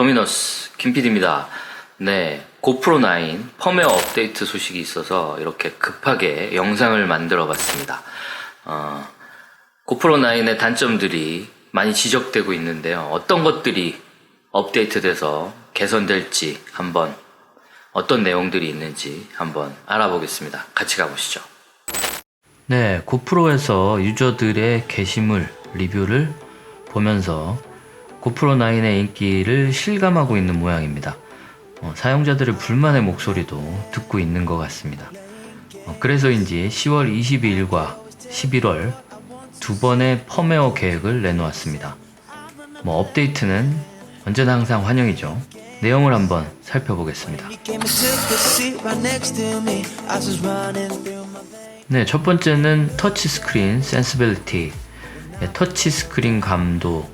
도미노스 김PD입니다. 네, 고프로 9 펌웨어 업데이트 소식이 있어서 이렇게 급하게 영상을 만들어 봤습니다. 어, 고프로 9의 단점들이 많이 지적되고 있는데요. 어떤 것들이 업데이트돼서 개선될지 한번 어떤 내용들이 있는지 한번 알아보겠습니다. 같이 가보시죠. 네, 고프로에서 유저들의 게시물 리뷰를 보면서 고프로 9의 인기를 실감하고 있는 모양입니다. 어, 사용자들의 불만의 목소리도 듣고 있는 것 같습니다. 어, 그래서인지 10월 22일과 11월 두 번의 펌웨어 계획을 내놓았습니다. 뭐 업데이트는 언제나 항상 환영이죠. 내용을 한번 살펴보겠습니다. 네, 첫 번째는 터치 스크린 센시빌리티. 네, 터치 스크린 감도.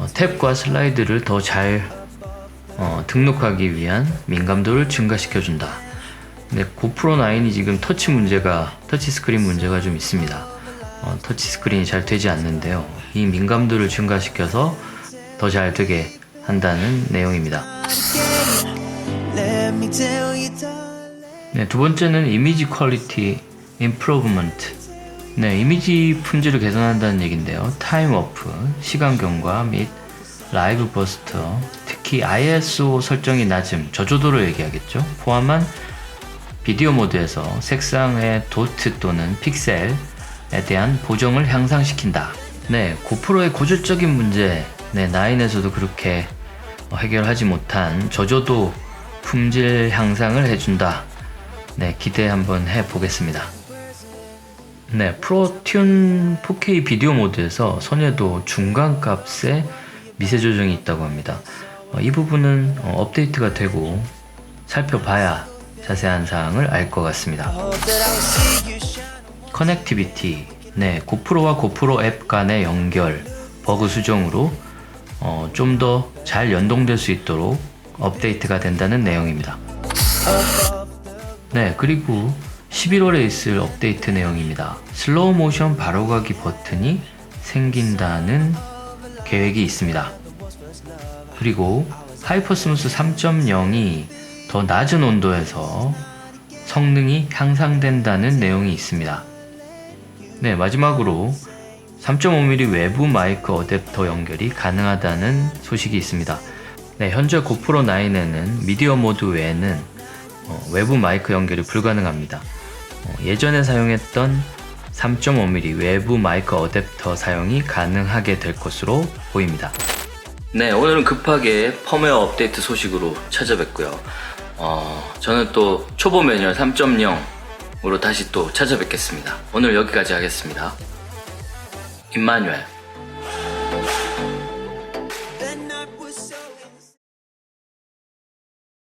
어, 탭과 슬라이드를 더잘 어, 등록하기 위한 민감도를 증가시켜준다. 네, 고프로 9이 지금 터치 문제가, 터치 스크린 문제가 좀 있습니다. 어, 터치 스크린이 잘 되지 않는데요. 이 민감도를 증가시켜서 더 잘 되게 한다는 내용입니다. 네, 두 번째는 이미지 퀄리티 임프로브먼트. 네, 이미지 품질을 개선한다는 얘긴데요. 타임 워프, 시간 경과 및 라이브 버스터, 특히 ISO 설정이 낮음, 저조도를 얘기하겠죠. 포함한 비디오 모드에서 색상의 도트 또는 픽셀에 대한 보정을 향상시킨다. 네, 고프로의 고질적인 문제, 네, 9에서도 그렇게 어, 해결하지 못한 저조도 품질 향상을 해준다. 네, 기대 한번 해보겠습니다. 네, 프로튠 4K 비디오 모드에서 선회도 중간 값에 미세 조정이 있다고 합니다. 어, 이 부분은 어, 업데이트가 되고 살펴봐야 자세한 사항을 알 것 같습니다. 커넥티비티. 네, 고프로와 고프로 앱 간의 연결, 버그 수정으로 어, 좀 더 잘 연동될 수 있도록 업데이트가 된다는 내용입니다. 네, 그리고 11월에 있을 업데이트 내용입니다. 슬로우 모션 바로가기 버튼이 생긴다는 계획이 있습니다. 그리고 하이퍼스무스 3.0이 더 낮은 온도에서 성능이 향상된다는 내용이 있습니다. 네, 마지막으로 3.5mm 외부 마이크 어댑터 연결이 가능하다는 소식이 있습니다. 네, 현재 고프로 9에는 미디어 모드 외에는 어, 외부 마이크 연결이 불가능합니다. 어, 예전에 사용했던 3.5mm 외부 마이크 어댑터 사용이 가능하게 될 것으로 보입니다. 네, 오늘은 급하게 펌웨어 업데이트 소식으로 찾아뵙고요. 어, 저는 또 초보 매뉴얼 3.0으로 다시 또 찾아뵙겠습니다. 오늘 여기까지 하겠습니다. 임마누엘